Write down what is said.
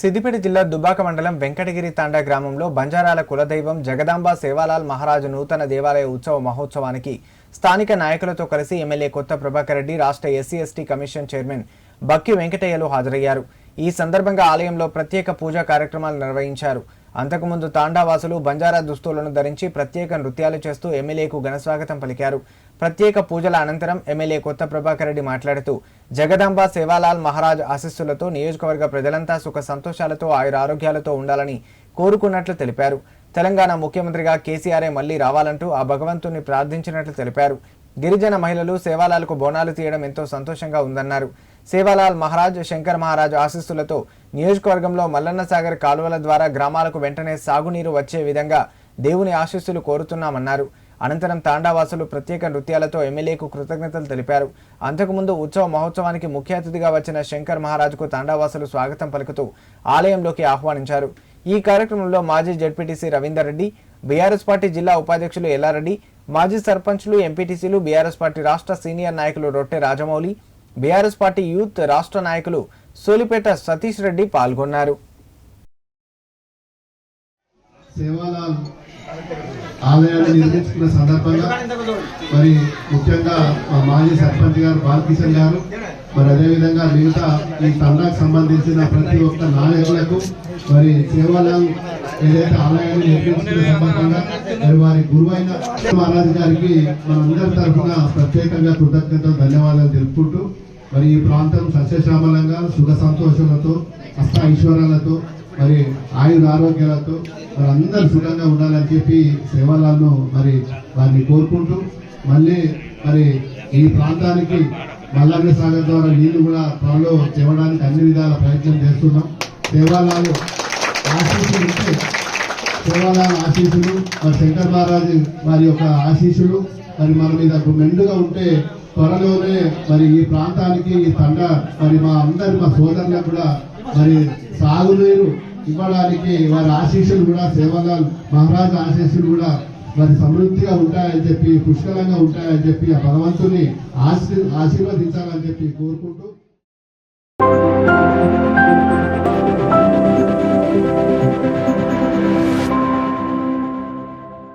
సిద్దిపేట జిల్లా దుబ్బాక మండలం వెంకటగిరి తాండా గ్రామంలో బంజారాల కులదైవం జగదాంబ సేవాలాల్ మహారాజు నూతన దేవాలయ ఉత్సవ మహోత్సవానికి స్థానిక నాయకులతో కలిసి ఎమ్మెల్యే కొత్త ప్రభాకర్ రెడ్డి రాష్ట్ర SC ST commission chairman Bakki వెంకటయ్యలు హాజరయ్యారు. ఈ సందర్భంగా ఆలయంలో ప్రత్యేక పూజా కార్యక్రమాలు నిర్వహించారు. అంతకుముందు తాండావాసులు బంజారా దుస్తులను ధరించి ప్రత్యేక నృత్యాలు చేస్తూ ఎమ్మెల్యేకు ఘనస్వాగతం పలికారు. ప్రత్యేక పూజల అనంతరం ఎమ్మెల్యే కొత్త ప్రభాకర్ రెడ్డి మాట్లాడుతూ జగదాంబ సేవాలాల్ మహారాజ్ ఆశీస్సులతో నియోజకవర్గ ప్రజలంతా సుఖ సంతోషాలతో ఆయుర ఆరోగ్యాలతో ఉండాలని కోరుకున్నట్లు తెలిపారు. తెలంగాణ ముఖ్యమంత్రిగా కేసీఆర్ఏ మళ్ళీ రావాలంటూ ఆ భగవంతుని ప్రార్థించినట్లు తెలిపారు. గిరిజన మహిళలు సేవాలాలకు బోనాలు తీయడం ఎంతో సంతోషంగా ఉందన్నారు. సేవాలాల్ మహారాజ్ శంకర్ మహారాజ్ ఆశీస్సులతో నియోజకవర్గంలో మల్లన్న సాగర్ కాలువల ద్వారా గ్రామాలకు వెంటనే సాగునీరు వచ్చే విధంగా దేవుని ఆశీస్సులు కోరుతున్నామన్నారు. అనంతరం తాండావాసులు ప్రత్యేక నృత్యాలతో ఎమ్మెల్యేకు కృతజ్ఞతలు తెలిపారు. అంతకుముందు ఉత్సవ మహోత్సవానికి ముఖ్య అతిథిగా వచ్చిన శంకర్ మహారాజ్కు తాండావాసులు స్వాగతం పలుకుతూ ఆలయంలోకి ఆహ్వానించారు. ఈ కార్యక్రమంలో మాజీ ZPTC Ravinder Reddy BRS party జిల్లా ఉపాధ్యక్షులు ఎల్లారెడ్డి మాజీ సర్పంచ్లు ఎంపీటీసీలు బీఆర్ఎస్ పార్టీ రాష్ట్ర సీనియర్ నాయకులు రొట్టె రాజమౌళి బీఆర్ఎస్ పార్టీ యూత్ రాష్ట్ర నాయకులు సోలిపేట సతీష్ రెడ్డి పాల్గొన్నారు. ఆలయాన్ని నిర్మించుకున్న సందర్భంగా మరి ముఖ్యంగా మా మాజీ సర్పంచ్ గారు బాలకిషన్ గారు మరి అదేవిధంగా మిగతా ఈ తండాకు సంబంధించిన ప్రతి ఒక్క నాయకులకు మరి కేవలం ఏదైతే ఆలయాన్ని నిర్మించుకునే సందర్భంగా మరి వారి గురువైన మహారాజ్ గారికి మనందరి తరఫున ప్రత్యేకంగా కృతజ్ఞతలు ధన్యవాదాలు తెలుపుకుంటూ మరి ఈ ప్రాంతం సస్యశ్యామలంగా సుఖ సంతోషాలతో అష్ట ఐశ్వర్యాలతో మరి ఆయుధ ఆరోగ్యాలతో మరి అందరు సుఖంగా ఉండాలని చెప్పి సేవలను మరి వారిని కోరుకుంటూ మళ్ళీ మరి ఈ ప్రాంతానికి మల్లన్న సాగర్ ద్వారా నీళ్ళు కూడా త్వరలో తేవడానికి అన్ని విధాల ప్రయత్నం చేస్తున్నాం. దేవాలయాలు ఆశీస్సులు ఉంటే దేవాలయాల ఆశీస్సులు మరి శంకర్ మహారాజు వారి యొక్క ఆశీస్సులు మరి మన మీద మెండుగా ఉంటే త్వరలోనే మరి ఈ ప్రాంతానికి ఈ తండ మరి మా అందరి మా సోదరులకు కూడా మరి సాగునీరు ఇవ్వడానికి వారి ఆశీస్సులు కూడా సేవలాల్ మహారాజ్ ఆశీస్సులు కూడా మరి సమృద్ధిగా ఉంటాయని చెప్పి పుష్కలంగా ఉంటాయని చెప్పి ఆ భగవంతుని ఆశీ ఆశీర్వదించాలని చెప్పి కోరుకుంటూ